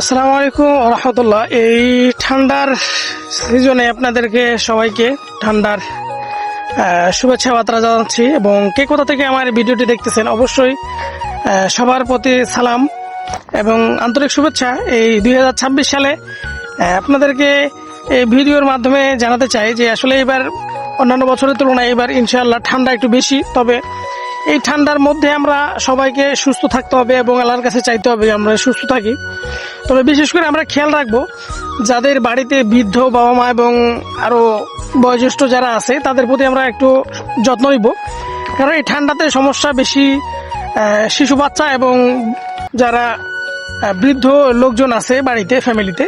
আসসালামু আলাইকুম রহমতুল্লাহ। এই ঠান্ডার সিজনে আপনাদেরকে সবাইকে ঠান্ডার শুভেচ্ছা বার্তা জানাচ্ছি এবং কে কোথা থেকে আমার ভিডিওটি দেখতেছেন অবশ্যই সবার প্রতি সালাম এবং আন্তরিক শুভেচ্ছা। এই দুই হাজার ছাব্বিশ সালে আপনাদেরকে এই ভিডিওর মাধ্যমে জানাতে চাই যে আসলে এবার অন্যান্য বছরের তুলনায় এবার ইনশাআল্লাহ ঠান্ডা একটু বেশি। তবে এই ঠান্ডার মধ্যে আমরা সবাইকে সুস্থ থাকতে হবে এবং আল্লাহর কাছে চাইতে হবে আমরা সুস্থ থাকি। তবে বিশেষ করে আমরা খেয়াল রাখব, যাদের বাড়িতে বৃদ্ধ বাবা মা এবং আরও বয়োজ্যেষ্ঠ যারা আছে, তাদের প্রতি আমরা একটু যত্ন নিব। কারণ এই ঠান্ডাতে সমস্যা বেশি শিশু বাচ্চা এবং যারা বৃদ্ধ লোকজন আছে বাড়িতে, ফ্যামিলিতে,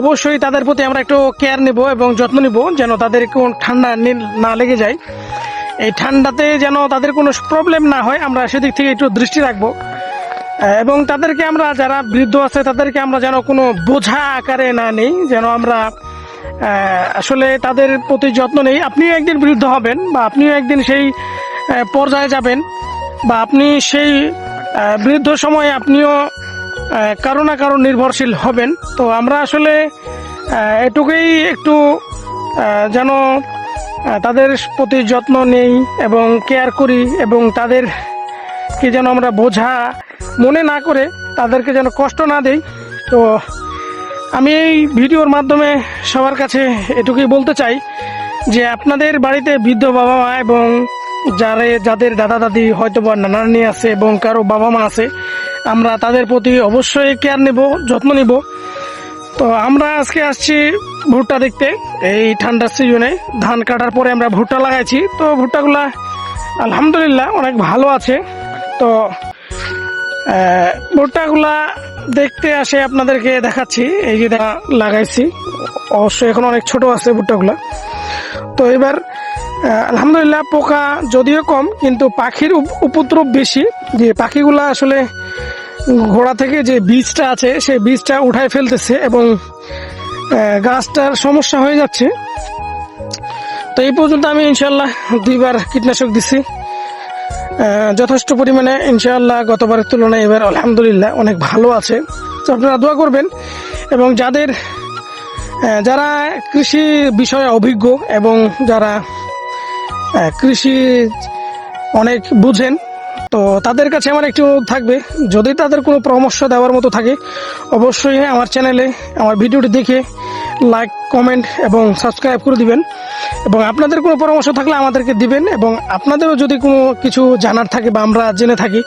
অবশ্যই তাদের প্রতি আমরা একটু কেয়ার নেব এবং যত্ন নিব যেন তাদের কোন ঠান্ডা না লেগে যায়। এই ঠান্ডাতে যেন তাদের কোনো প্রবলেম না হয়, আমরা সেদিক থেকে একটু দৃষ্টি রাখব। এবং তাদেরকে আমরা, যারা বৃদ্ধ আছে, তাদেরকে আমরা যেন কোনো বোঝা আকারে না নেই, যেন আমরা আসলে তাদের প্রতি যত্ন নেই। আপনিও একদিন বৃদ্ধ হবেন, বা আপনিও একদিন সেই পর্যায়ে যাবেন, বা আপনি সেই বৃদ্ধ সময়ে আপনিও কারও না কারও নির্ভরশীল হবেন। তো আমরা আসলে এটুকুই একটু যেন তাদের প্রতি যত্ন নেই এবং কেয়ার করি এবং তাদের কি যেন আমরা বোঝা মনে না করে তাদেরকে যেন কষ্ট না দেই। তো আমি এই ভিডিওর মাধ্যমে সবার কাছে এটুকুই বলতে চাই যে আপনাদের বাড়িতে বৃদ্ধ বাবা মা এবং যারে, যাদের দাদা দাদি হয়তো বা নানা নানি আছে এবং কারও বাবা মা আছে, আমরা তাদের প্রতি অবশ্যই কেয়ার নেব, যত্ন নিব। তো আমরা আজকে আসছি ভুট্টা দেখতে। এই ঠান্ডার সিজনে ধান কাটার পরে আমরা ভুট্টা লাগাইছি। তো ভুট্টাগুলা আলহামদুলিল্লাহ অনেক ভালো আছে। তো ভুট্টাগুলা দেখতে আসে আপনাদেরকে দেখাচ্ছি। এই যে লাগাইছি। অবশ্যই এখন অনেক ছোট আছে ভুট্টাগুলা। তো এবার আলহামদুলিল্লাহ পোকা যদিও কম, কিন্তু পাখির উপ- উপদ্রব বেশি। যে পাখিগুলা আসলে ঘোড়া থেকে যে বীজটা আছে, সেই বীজটা উঠায় ফেলতেছে এবং গাছটার সমস্যা হয়ে যাচ্ছে। তো এই পর্যন্ত আমি ইনশাল্লাহ দুইবার কীটনাশক দিছি। যথেষ্ট পরিমাণে ইনশাআল্লাহ গতবারের তুলনায় এবার আলহামদুলিল্লাহ অনেক ভালো আছে। তো আপনারা দোয়া করবেন এবং যাদের যারা কৃষি বিষয়ে অভিজ্ঞ এবং যারা কৃষি অনেক বুঝেন তো তাদের কাছে আমার একটু অনুরোধ থাকবে। যদি তাদের কোনো পরামর্শ দেওয়ার মতো থাকে, অবশ্যই আমার চ্যানেলে আমার ভিডিওটি দেখে লাইক, কমেন্ট এবং সাবস্ক্রাইব করে দিবেন। এবং আপনাদের কোনো পরামর্শ থাকলে আমাদেরকে দিবেন এবং আপনাদেরও যদি কোনো কিছু জানার থাকে বা আমরা জেনে থাকি,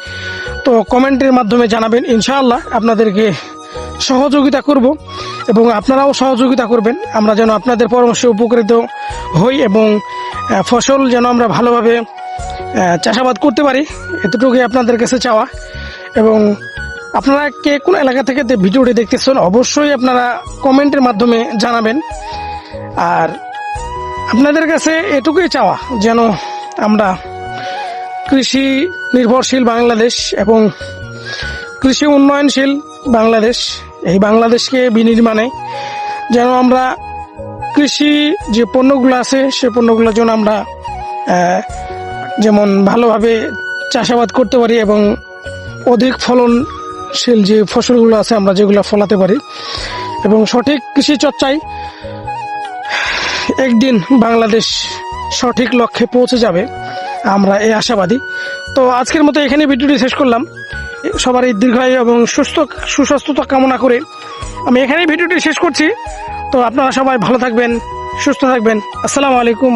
তো কমেন্টের মাধ্যমে জানাবেন। ইনশাআল্লাহ আপনাদেরকে সহযোগিতা করব এবং আপনারাও সহযোগিতা করবেন। আমরা যেন আপনাদের পরামর্শে উপকৃত হই এবং ফসল যেন আমরা ভালোভাবে চাষাবাদ করতে পারি, এতটুকুই আপনাদের কাছে চাওয়া। এবং আপনারা কে কোন এলাকা থেকে ভিডিওটি দেখতেছেন, অবশ্যই আপনারা কমেন্টের মাধ্যমে জানাবেন। আর আপনাদের কাছে এটুকুই চাওয়া, যেন আমরা কৃষি নির্ভরশীল বাংলাদেশ এবং কৃষি উন্নয়নশীল বাংলাদেশ, এই বাংলাদেশকে বিনির্মাণে যেন আমরা কৃষি যে পণ্যগুলো আছে, সে পণ্যগুলোর জন্য আমরা যেমন ভালোভাবে চাষাবাদ করতে পারি এবং অধিক ফলনশীল যে ফসলগুলো আছে আমরা যেগুলো ফলাতে পারি। এবং সঠিক কৃষি চর্চায় একদিন বাংলাদেশ সঠিক লক্ষ্যে পৌঁছে যাবে, আমরা এই আশাবাদী। তো আজকের মতো এখানে ভিডিওটি শেষ করলাম। সবারই দীর্ঘায়ু এবং সুস্থ সুস্বাস্থ্যতা কামনা করে আমি এখানেই ভিডিওটি শেষ করছি। তো আপনারা সবাই ভালো থাকবেন, সুস্থ থাকবেন। আসসালামু আলাইকুম